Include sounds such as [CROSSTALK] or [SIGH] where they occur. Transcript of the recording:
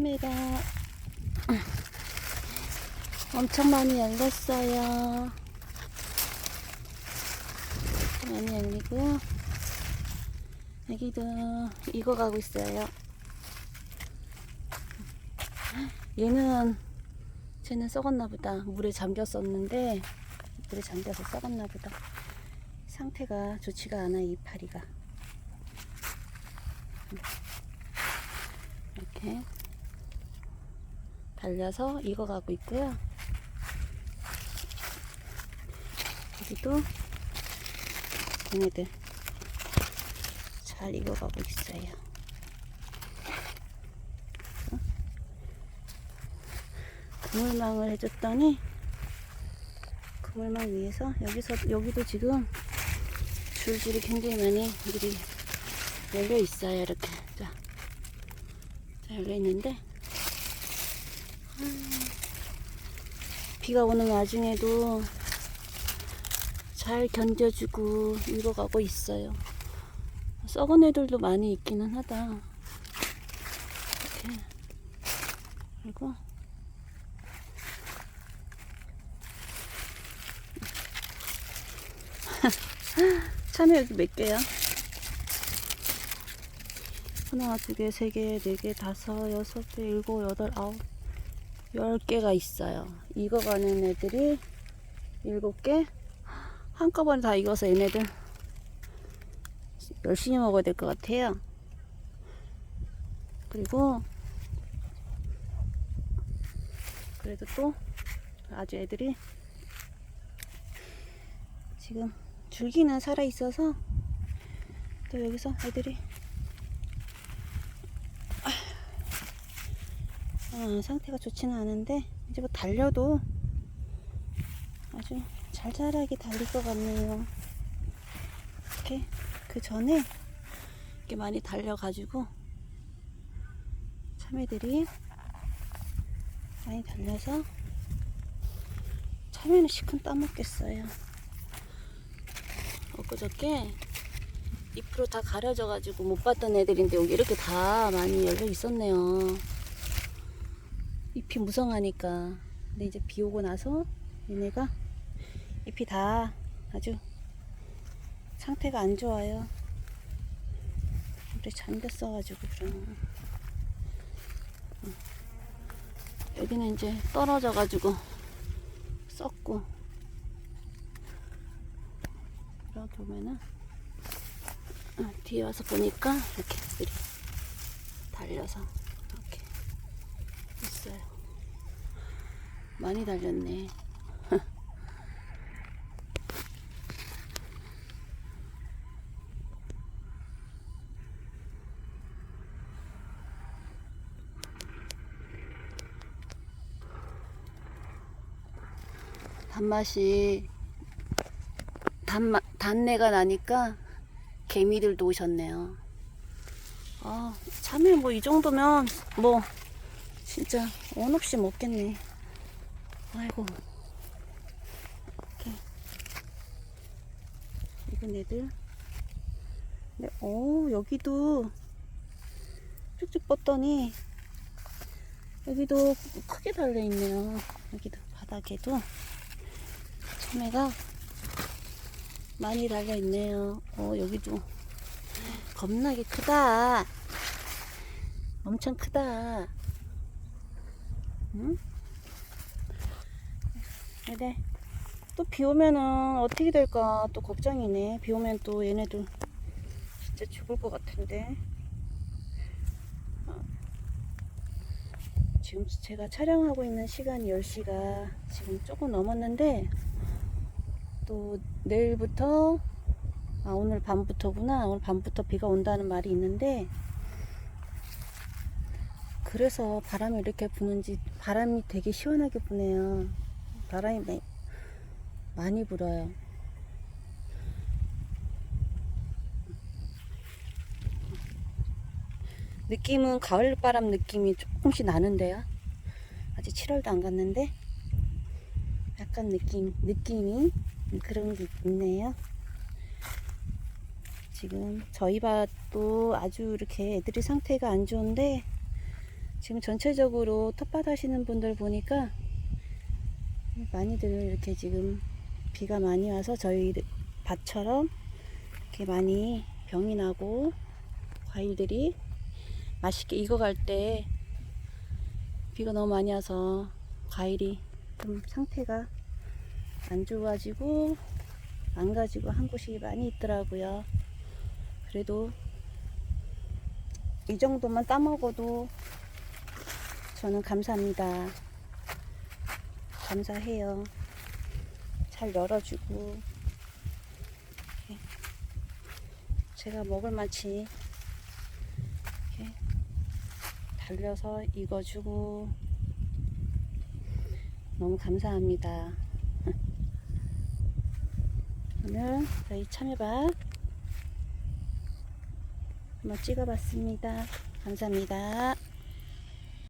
참외가 엄청 많이 열렸어요. 많이 열리고 여기도 익어가고 있어요. 얘는 쟤는 썩었나 보다. 물에 잠겼었는데 물에 잠겨서 썩었나 보다. 상태가 좋지가 않아 이 파리가. 이렇게 달려서 익어가고 있고요. 여기도 얘네들 잘 익어가고 있어요. 그물망을 해줬더니 그물망 위에서 여기서 여기도 지금 줄줄이 굉장히 많이 애들이 열려 있어요. 이렇게 자, 자 열려 있는데 음, 비가 오는 와중에도 잘 견뎌주고 익어가고 있어요. 썩은 애들도 많이 있기는 하다. 이렇게 그리고 [LAUGHS] 참외 여기 몇 개야? 하나, 두 개, 세 개, 네 개, 다섯, 여섯 개, 일곱, 여덟, 아홉, 열 개가 있어요. 익어가는 애들이 일곱 개. 한꺼번에 다 익어서 얘네들 열심히 먹어야 될 것 같아요. 그리고 그래도 또 아주 애들이 지금 줄기는 살아 있어서 또 여기서 애들이 아, 상태가 좋지는 않은데 이제 뭐 달려도 아주 잘 자라게 달릴 것 같네요. 이렇게 그 전에 이렇게 많이 달려가지고 참외들이 많이 달려서 참외는 시큰 따먹겠어요. 엊그저께 잎으로 다 가려져가지고 못 봤던 애들인데 여기 이렇게 다 많이 열려 있었네요. 잎이 무성하니까. 근데 이제 비 오고 나서 얘네가 잎이 다 아주 상태가 안 좋아요. 물에 잠겼어가지고 그러나. 응. 여기는 이제 떨어져가지고 썩고 이렇게 보면은 어, 뒤에 와서 보니까 이렇게 달려서 있어요. 많이 달렸네. [LAUGHS] 단맛이 단맛 단내가 나니까 개미들도 오셨네요. 아 참외 뭐 이 정도면 뭐 진짜 원 없이 먹겠네. 아이고 이렇게 익은 애들. 네, 오 여기도 쭉쭉 뻗더니 여기도 크게 달려 있네요. 여기도 바닥에도 참외가 많이 달려 있네요. 어, 여기도 겁나게 크다. 엄청 크다. 응? 근데 또비 오면은 어떻게 될까 또 걱정이네. 비 오면 또 얘네들 진짜 죽을 것 같은데. 어. 지금 제가 촬영하고 있는 시간이 10시가 지금 조금 넘었는데 또 내일부터 아 오늘 밤부터구나 오늘 밤부터 비가 온다는 말이 있는데 그래서 바람이 이렇게 부는지 바람이 되게 시원하게 부네요. 바람이 매- 많이 불어요. 느낌은 가을 바람 느낌이 조금씩 나는데요. 아직 7월도 안 갔는데 약간 느낌 느낌이 그런 게 있네요. 지금 저희 밭도 아주 이렇게 애들이 상태가 안 좋은데 지금 전체적으로 텃밭 하시는 분들 보니까 많이들 이렇게 지금 비가 많이 와서 저희 밭처럼 이렇게 많이 병이 나고 과일들이 맛있게 익어갈 때 비가 너무 많이 와서 과일이 좀 상태가 안 좋아지고 망가지고 한 곳이 많이 있더라고요. 그래도 이 정도만 따먹어도 저는 감사합니다. 감사해요. 잘 열어주고 이렇게 제가 먹을 만치 이렇게 달려서 익어주고 너무 감사합니다. [LAUGHS] 오늘 저희 참외밭 한번 찍어봤습니다. 감사합니다.